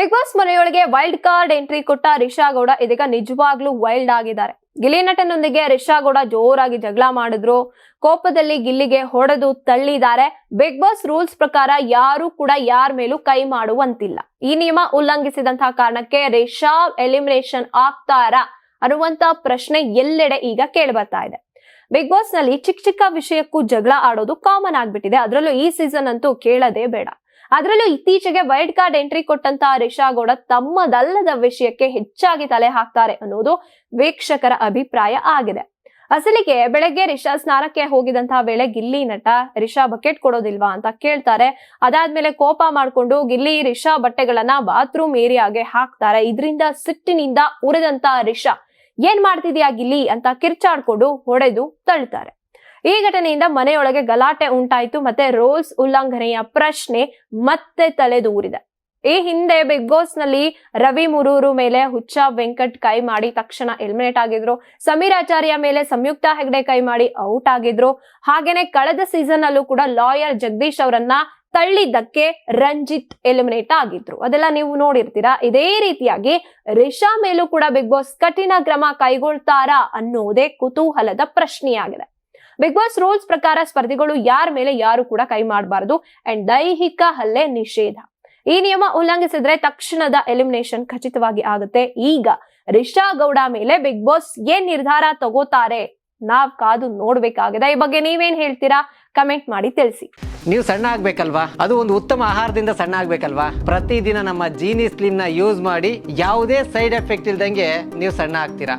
Big boss ಮನೆಯೊಳಗೆ wild card entry ಕೊಟ್ಟ ರಿಷಾ ಗೌಡ ಇದೀಗ ನಿಜವಾಗ್ಲೂ ವೈಲ್ಡ್ ಆಗಿದ್ದಾರೆ. ಗಿಲ್ಲಿ ನಟನೊಂದಿಗೆ ರಿಷಾ ಗೌಡ ಜೋರಾಗಿ ಜಗಳ ಮಾಡಿದ್ರು. ಕೋಪದಲ್ಲಿ ಗಿಲ್ಲಿಗೆ ಹೊಡೆದು ತಳ್ಳಿದ್ದಾರೆ. ಬಿಗ್ ಬಾಸ್ ರೂಲ್ಸ್ ಪ್ರಕಾರ ಯಾರು ಕೂಡ ಯಾರ ಮೇಲೂ ಕೈ ಮಾಡುವಂತಿಲ್ಲ. ಈ ನಿಯಮ ಉಲ್ಲಂಘಿಸಿದಂತಹ ಕಾರಣಕ್ಕೆ ರಿಷಾ ಎಲಿಮಿನೇಷನ್ ಆಗ್ತಾರಾ ಅನ್ನುವಂತ ಪ್ರಶ್ನೆ ಎಲ್ಲೆಡೆ ಈಗ ಕೇಳಿ ಬರ್ತಾ ಇದೆ. ಬಿಗ್ ಬಾಸ್ನಲ್ಲಿ ಚಿಕ್ಕ ಚಿಕ್ಕ ವಿಷಯಕ್ಕೂ ಜಗಳ ಆಡೋದು ಕಾಮನ್ ಆಗ್ಬಿಟ್ಟಿದೆ. ಅದರಲ್ಲೂ ಈ ಸೀಸನ್ ಅಂತೂ ಕೇಳದೇ ಬೇಡ. ಅದರಲ್ಲೂ ಇತ್ತೀಚೆಗೆ ವೈಲ್ಡ್ ಕಾರ್ಡ್ ಎಂಟ್ರಿ ಕೊಟ್ಟಂತ ರಿಷಾ ಗೌಡ ತಮ್ಮದಲ್ಲದ ವಿಷಯಕ್ಕೆ ಹೆಚ್ಚಾಗಿ ತಲೆ ಹಾಕ್ತಾರೆ ಅನ್ನೋದು ವೀಕ್ಷಕರ ಅಭಿಪ್ರಾಯ ಆಗಿದೆ. ಅಸಲಿಗೆ ಬೆಳಗ್ಗೆ ರಿಷಾ ಸ್ನಾನಕ್ಕೆ ಹೋಗಿದಂತಹ ವೇಳೆ ಗಿಲ್ಲಿ ನಟ ರಿಷಾ ಬಕೆಟ್ ಕೊಡೋದಿಲ್ವಾ ಅಂತ ಕೇಳ್ತಾರೆ. ಅದಾದ್ಮೇಲೆ ಕೋಪ ಮಾಡ್ಕೊಂಡು ಗಿಲ್ಲಿ ರಿಷಾ ಬಟ್ಟೆಗಳನ್ನ ಬಾತ್ರೂಮ್ ಏರಿಯಾಗೆ ಹಾಕ್ತಾರೆ. ಇದರಿಂದ ಸಿಟ್ಟಿನಿಂದ ಉರಿದಂತ ರಿಷಾ, ಏನ್ ಮಾಡ್ತಿದ್ಯಾ ಗಿಲ್ಲಿ? ಅಂತ ಕಿರ್ಚಾಡ್ಕೊಂಡು ಹೊಡೆದು ತಳ್ತಾರೆ. ಈ ಘಟನೆಯಿಂದ ಮನೆಯೊಳಗೆ ಗಲಾಟೆ ಉಂಟಾಯಿತು, ಮತ್ತೆ ರೋಲ್ಸ್ ಉಲ್ಲಂಘನೆಯ ಪ್ರಶ್ನೆ ಮತ್ತೆ ತಲೆದೂರಿದೆ. ಈ ಹಿಂದೆ ಬಿಗ್ ಬಾಸ್ನಲ್ಲಿ ರವಿ ಮುರೂರು ಮೇಲೆ ಹುಚ್ಚ ವೆಂಕಟ್ ಕೈ ಮಾಡಿ ತಕ್ಷಣ ಎಲಿಮಿನೇಟ್ ಆಗಿದ್ರು. ಸಮೀರ್ ಆಚಾರ್ಯ ಮೇಲೆ ಸಂಯುಕ್ತ ಹೆಗ್ಡೆ ಕೈ ಮಾಡಿ ಔಟ್ ಆಗಿದ್ರು. ಹಾಗೇನೆ ಕಳೆದ ಸೀಸನ್ ಅಲ್ಲೂ ಕೂಡ ಲಾಯರ್ ಜಗದೀಶ್ ಅವರನ್ನ ತಳ್ಳಿದ್ದಕ್ಕೆ ರಂಜಿತ್ ಎಲಿಮಿನೇಟ್ ಆಗಿದ್ರು. ಅದೆಲ್ಲ ನೀವು ನೋಡಿರ್ತೀರಾ? ಇದೇ ರೀತಿಯಾಗಿ ರಿಷಾ ಮೇಲೂ ಕೂಡ ಬಿಗ್ ಬಾಸ್ ಕಠಿಣ ಕ್ರಮ ಕೈಗೊಳ್ತಾರಾ ಅನ್ನೋದೇ ಕುತೂಹಲದ ಪ್ರಶ್ನೆಯಾಗಿದೆ. ಬಿಗ್ ಬಾಸ್ ರೂಲ್ಸ್ ಪ್ರಕಾರ ಸ್ಪರ್ಧಿಗಳು ಯಾರ ಮೇಲೆ ಯಾರು ಕೂಡ ಕೈ ಮಾಡಬಾರದು ಅಂಡ್ ದೈಹಿಕ ಹಲ್ಲೆ ನಿಷೇಧ. ಈ ನಿಯಮ ಉಲ್ಲಂಘಿಸಿದ್ರೆ ತಕ್ಷಣದ ಎಲಿಮಿನೇಷನ್ ಖಚಿತವಾಗಿ ಆಗುತ್ತೆ. ಈಗ ರಿಷಾ ಗೌಡ ಮೇಲೆ ಬಿಗ್ ಬಾಸ್ ಏನ್ ನಿರ್ಧಾರ ತಗೋತಾರೆ ನಾವ್ ಕಾದು ನೋಡ್ಬೇಕಾಗಿದೆ. ಈ ಬಗ್ಗೆ ನೀವೇನ್ ಹೇಳ್ತೀರಾ? ಕಮೆಂಟ್ ಮಾಡಿ ತಿಳಿಸಿ. ನೀವು ಸಣ್ಣ ಆಗ್ಬೇಕಲ್ವಾ? ಅದು ಒಂದು ಉತ್ತಮ ಆಹಾರದಿಂದ ಸಣ್ಣ ಆಗ್ಬೇಕಲ್ವಾ? ಪ್ರತಿದಿನ ನಮ್ಮ ಜೀನಿ ಸ್ಲಿಮ್ನ ಯೂಸ್ ಮಾಡಿ ಯಾವುದೇ ಸೈಡ್ ಎಫೆಕ್ಟ್ ಇಲ್ದಂಗೆ ನೀವು ಸಣ್ಣ ಆಗ್ತೀರಾ?